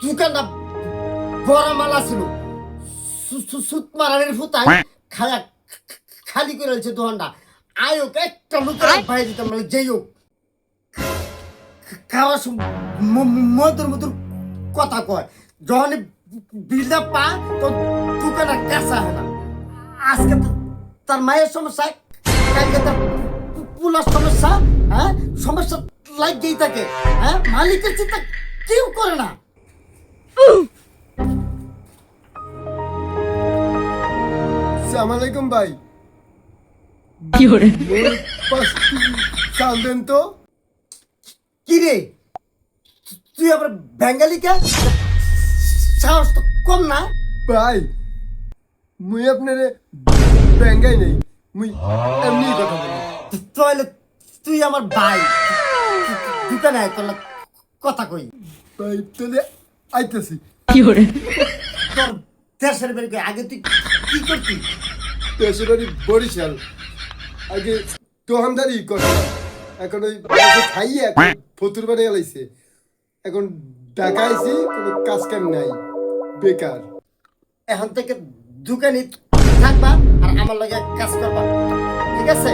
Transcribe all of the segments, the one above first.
দোকানটা বড় মালা ছিল সুত মারানের ফুতাই খায়া খালি করে রয়েছে দোকানটা। আয়োক একটা লোকের ভাই দিতাম মানে যেই হোক। খাওয়ার মধুর মধুর কথা কয়। যখন বিলটা পা তো দোকানে কাঁচা হয় না। আজকে তার মায়ের সমস্যা। কালকে তার পুলার সমস্যা হ্যাঁ? সমস্যা লাগতেই থাকে হ্যাঁ? মালিকের চিন্তা কেউ করে না। সালাম আলাইকুম ভাই। কি কেজি চাল দেন তো? কি রে? তুই আবার বেঙ্গালি কে? সাহস তো কম না? ভাই মুই আপনারে ব্যাঙ্গাই নেই। মুই এমনি কথা বলি। তাহলে তুই আমার ভাই। দোকানে আয় তোর কথা কই। ভাই তাহলে আইতেছি। কি hore তোর দেশের বেরকে আগে তুই কি করতি? দেশের বাড়ি বরিশাল। আগে দোকানদারি করতাম এখন ওই খাইয়ে এখন ফতুর বাড়ি গেলাইছে। এখন ঢাকা আইছি কোনো কাজ কাম নাই। বেকার। এখন থেকে দোকানে থাকবা আর আমার লগে কাজ করবা। ঠিক আছে?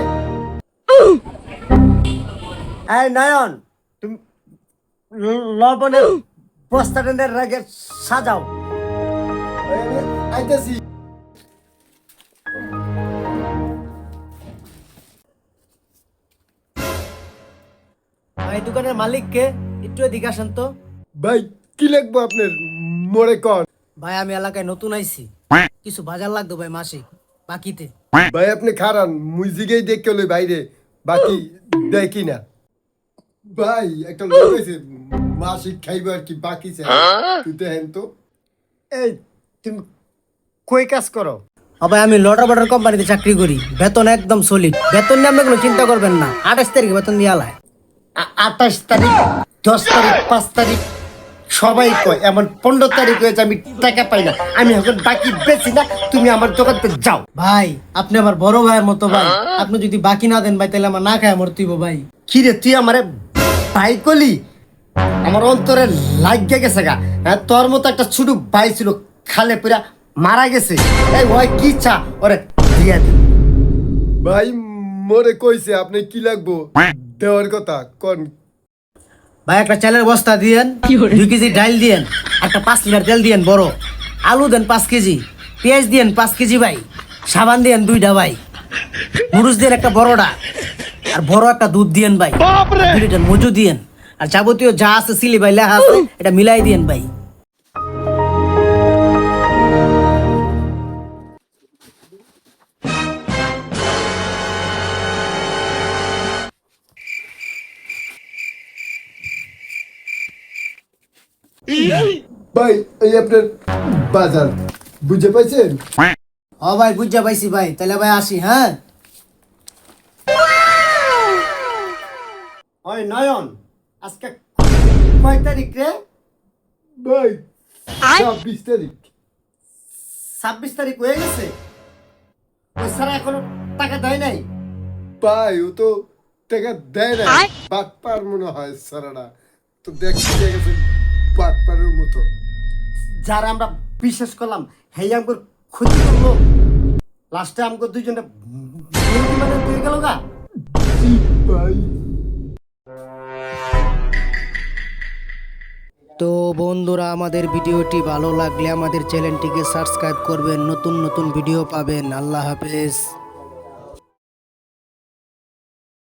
এই নয়ন তুমি ল- লবণের বস্তাটা রাগে সাজাও। আইতেছি। ভাই দোকানের মালিককে একটু এদিকে আসেন তো। ভাই কি লাগবো আপনার? মরে কন ভাই আমি এলাকায় নতুন আইছি। কিছু বাজার লাগতো ভাই মাসিক বাকিতে। ভাই আপনি খারান মুজিকেই দেখে লই বাইরে বাকি দেখি না। ভাই একটা লোক আছে মাসিক খাইব আর কি বাকি চাই। তুই তো হেন তো। এই তুমি কই কাজ করো? ভাই আমি লটার বাটার কোম্পানিতে চাকরি করি। বেতন একদম সলিড বেতন নিয়ে আপনি কোনো চিন্তা করবেন না। আঠাশ তারিখে বেতন দিয়ে আলায়। আঠাশ তারিখ দশ তারিখ পাঁচ তারিখ সবাই কয় এমন পনেরো তারিখ হয়েছে আমি টাকা পাই না। আমি এখন বাকি বেশি না তুমি আমার দোকানতে যাও। ভাই আপনি আমার বড় ভাইয়ের মতো ভাই। আপনি যদি বাকি না দেন ভাই তাহলে আমার না খায় মরতিব ভাই। কিরে তুই আমারে ভাই কলি আমার অন্তরে লাগিয়ে গেছে গা। হ্যাঁ তোর মতো একটা ছোট ভাই ছিল খালে পুরা মারা গেছে। এই ওই কি চা? ওরে দিয়া দি। ভাই মরে কইছে আপনি কি লাগবো? দেওয়ার কথা কোন? ভাই একটা চালের বস্তা দিয়েন দুই কেজি ডাল দিয়েন একটা পাঁচ লিটার তেল দিয়েন বড়। আলু দেন পাঁচ কেজি পেঁয়াজ দিয়েন পাঁচ কেজি ভাই। সাবান দিয়েন দুইটা ভাই। মুরুচ দিয়েন একটা বড়টা আর বড় একটা দুধ দিয়েন ভাই। দুই লিটার মজু দিয়েন আর যাবতীয় যা আছে সিলি ভাই লেখা আছে এটা মিলাই দিয়েন ভাই। ভাই এই আপনার বাজার বুঝে পাইছেন? ও ভাই বুঝা পাইছি ভাই তাহলে ভাই আসি হ্যাঁ? ওই নয়ন আজকে কয় তারিখ রে? ভাই ছাব্বিশ তারিখ। ছাব্বিশ তারিখ হয়ে গেছে? ওই স্যার এখনও টাকা দেয় নাই? ভাই ও তো টাকা দেয় না বাটপার মনে হয় সারাটা তো দেখতে গেছে বাটপারের মতো। যারা আমরা বিশ্বাস করলাম হেই আমাকে ক্ষতি করল। লাস্টে আমাকে দুইজনে মানে দিয়ে গেল গা। ভাই। তো বন্ধুরা আমাদের ভিডিওটি ভালো লাগলে আমাদের চ্যানেলটিকে সাবস্ক্রাইব করবেন। নতুন নতুন ভিডিও পাবেন। আল্লাহ হাফেজ।